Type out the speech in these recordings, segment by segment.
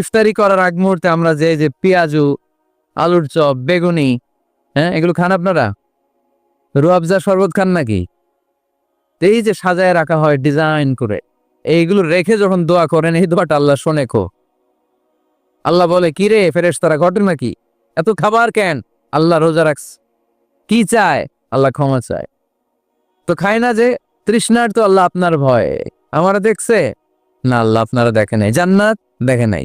ইফতারি করার আগ মুহূর্তে আমরা যে যে পেঁয়াজু, আলুর চপ, বেগুনি হ্যাঁ এগুলো খান আপনারা? রুয়াবজা শরবত খান নাকি? এই যে সাজায় রাখা হয় ডিজাইন করে, এইগুলো রেখে যখন দোয়া করেন, এই দোয়াটা আল্লাহ শোনে খো আল্লাহ বলে, কি রে ফেরেস তারা ঘটে নাকি? এত খাবার কেন? আল্লাহ রোজা রাখস কি চায়? আল্লাহ ক্ষমা চায়। তো খায় না যে তৃষ্ণার তো আল্লাহ আপনার ভয়। আমারা দেখছে? না, আল্লাহ আপনারা দেখে নাই। জান্নাত দেখে নাই।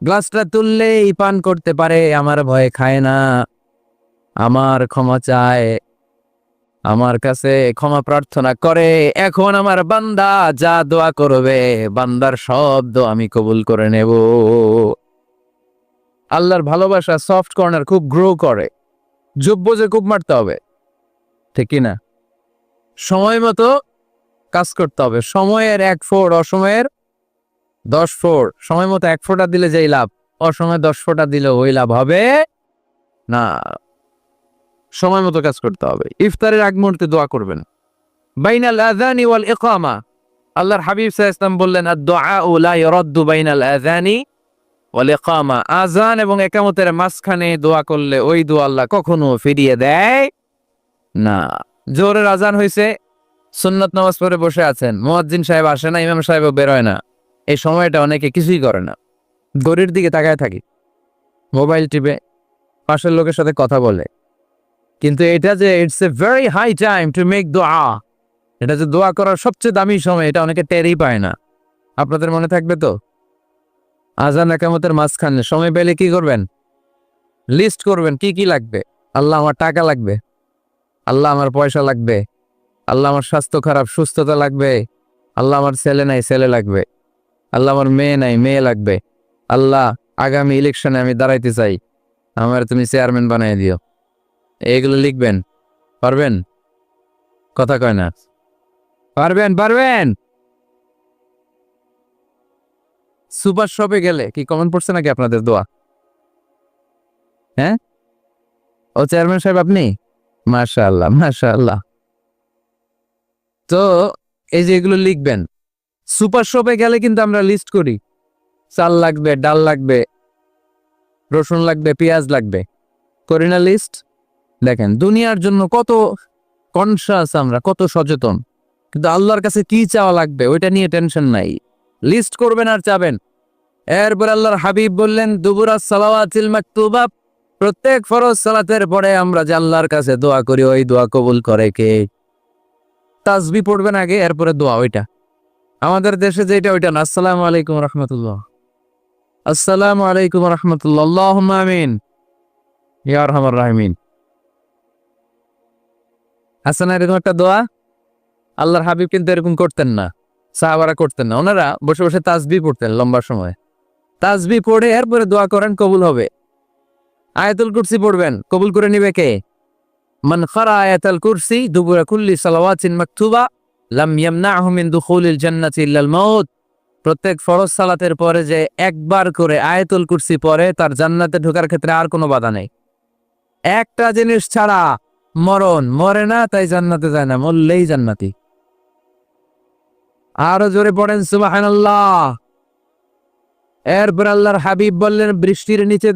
গ্লাসটা তুললেই পান করতে পারে, আমার ভয়ে খায় না। আমার ক্ষমা চায়, আমার কাছে ক্ষমা প্রার্থনা করে। এখন আমার বান্দা যা দোয়া করবে, বান্দার সব দোয়া আমি কবুল করে নেব। আল্লাহর ভালোবাসা সফট কর্নার খুব গ্রো করে। যোগ্য যে খুব মারতে হবে, ঠিক কি না? সময় মতো কাজ করতে হবে। সময়ের এক ফোর অসময়ের দশ ফোর। সময় মতো এক ফোঁটা দিলে যেই লাভ, অসময় দশ ফোঁটা দিলে ওই লাভ হবে না। সময় মতো কাজ করতে হবে। ইফতারের আগ মুহূর্তে দোয়া করবেন। বাইনাল আযানি ওয়াল ইকামা। আল্লাহর হাবিব আলাইহি ওয়াসাল্লাম বললেন আদ-দুআউ লা ইরাদ্দু বাইনাল আযানি ওয়াল ইকামা। আযান এবং একামতের মাঝখানে দোয়া করলে ওই দোয়া আল্লাহ কখনো ফিরিয়ে দেয় না। জোরের আজান হয়েছে সুন্নত নামাজ পড়ে বসে আছেন। মুয়াজ্জিন সাহেব আসে না, ইমাম সাহেব বেরোয় না। এই সময়টা অনেকে কিছুই করে না। গড়ির দিকে তাকায় থাকি। মোবাইল টিপে পাশের লোকের সাথে কথা বলে। কিন্তু এটা যে it's a very high time to make দোয়া এটা যে দোয়া করার সবচেয়ে দামি সময়, এটা অনেকে টেরই পায় না। আপনাদের মনে থাকবে তো? আজান একামতের মাঝখানে সময় পেলে কি করবেন? লিস্ট করবেন কি কি লাগবে? আল্লাহ আমার টাকা লাগবে। আল্লাহ আমার পয়সা লাগবে। আল্লাহ আমার স্বাস্থ্য খারাপ, সুস্থতা লাগবে। আল্লাহ আমার ছেলে নাই, ছেলে লাগবে। আল্লাহ আমার মেয়ে নাই, মেয়ে লাগবে। আল্লাহ, আগামী ইলেকশনে আমি দাঁড়াইতে চাই। আমার তুমি চেয়ারম্যান বানিয়ে দিও। এগুলো লিখবেন। পারবেন? কথা কয় না। পারবেন পারবেন? সুপার শপে গেলে কি কমেন্ট পড়ছে নাকি আপনাদের দোয়া? হ্যাঁ? ও চেয়ারম্যান সাহেব আপনি? মাশা আল্লাহ আল্লাহ তো, এই যে এগুলো লিখবেন। সুপার শপে গেলে কিন্তু আমরা লিস্ট করি। চাল লাগবে, ডাল লাগবে, রসুন লাগবে, পেঁয়াজ লাগবে। করি না লিস্ট দেখেন, দুনিয়ার জন্য কত কনসাস আমরা, কত সচেতন। কিন্তু আল্লাহর কাছে কি চাওয়া লাগবে, ওইটা নিয়ে টেনশন নাই। লিস্ট করবেন আর চাবেন। এরপর আল্লাহর হাবিব বললেন, দুবুরা সালাওয়াতিল মাকতুবা। প্রত্যেক ফরজ সালাতের পরে আমরা যে আল্লাহর কাছে দোয়া করি, ওই দোয়া কবুল করে কে? তাসবি পড়বেন আগে, এরপরে দোয়া, ওইটা। আমাদের দেশে যেটা, ওইটা না। আসসালামু আলাইকুম রহমতুল্লাহ। আসসালামু আলাইকুম রহমতুল্লাহ। আমিন। ইয়া আরহামার রাহিমিন। আছে না এরকম একটা দোয়া? আল্লাহর হাবিব কিন্তু এরকম করতেন না। সাহাবারা করতেন না। ওনারা বসে বসে তাজবি পড়তেন লম্বা সময়। তাজবি পড়ে এরপরে দোয়া করেন, কবুল হবে। আয়াতুল কুরসি পড়বেন, কবুল করে নিবে কে? মান খারা আয়াতুল কুরসি, দুবুরা কুল্লি সালাওয়াতিন মাকতুবা। প্রত্যেক ফরজ সালাতের পরে যে একবার করে আয়াতুল কুরসি পড়ে তার জান্নাতে ঢোকার ক্ষেত্রে আর কোনো বাধা নেই। একটা জিনিস ছাড়া মরণ, মরে না, তাই জান্নাতে যায় না, মরলেই জান্নাতি। আরও জোরে পড়েন, সুবহানাল্লাহ। এরপর আল্লাহর হাবিব বললেন, বৃষ্টির নিচে